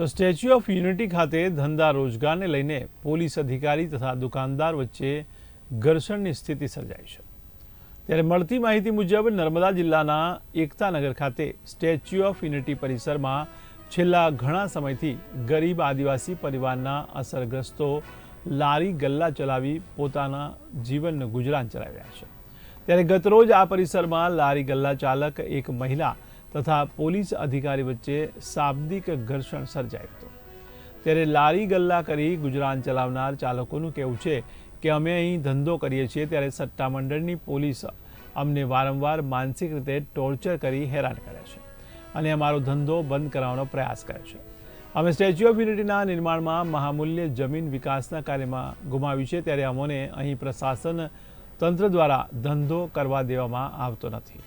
તો statue of unity ખાતે ધંધા રોજગારને લઈને પોલીસ અધિકારી તથા દુકાનદાર વચ્ચે ઘર્ષણની સ્થિતિ સર્જાઈ છે. ત્યારે મળતી માહિતી મુજબ નર્મદા જિલ્લાના એકતાનગર ખાતે સ્ટેચ્યુ ઓફ યુનિટી પરિસરમાં છેલ્લા ઘણા સમયથી ગરીબ આદિવાસી પરિવારના અસરગ્રસ્તો લારી ગલ્લા ચલાવી પોતાના જીવનનું ગુજરાન ચલાવી રહ્યા છે. ત્યારે ગતરોજ આ પરિસરમાં લારી ગલ્લા ચાલક એક મહિલા તથા પોલીસ અધિકારી વચ્ચે શાબ્દિક ઘર્ષણ સર્જાયું હતું. ત્યારે લારી ગલ્લા કરી ગુજરાન ચલાવનાર ચાલકોનું કહેવું છે કે અમે અહીં ધંધો કરીએ છીએ ત્યારે સટ્ટામંડળની પોલીસ અમને વારંવાર માનસિક રીતે ટોર્ચર કરી હેરાન કરે છે અને અમારો ધંધો બંધ કરાવવાનો પ્રયાસ કરે છે. અમે સ્ટેચ્યુ ઓફ યુનિટીના નિર્માણમાં મહામૂલ્ય જમીન વિકાસના કાર્યમાં ગુમાવી છે ત્યારે અમોને અહીં પ્રશાસન તંત્ર દ્વારા ધંધો કરવા દેવામાં આવતો નથી.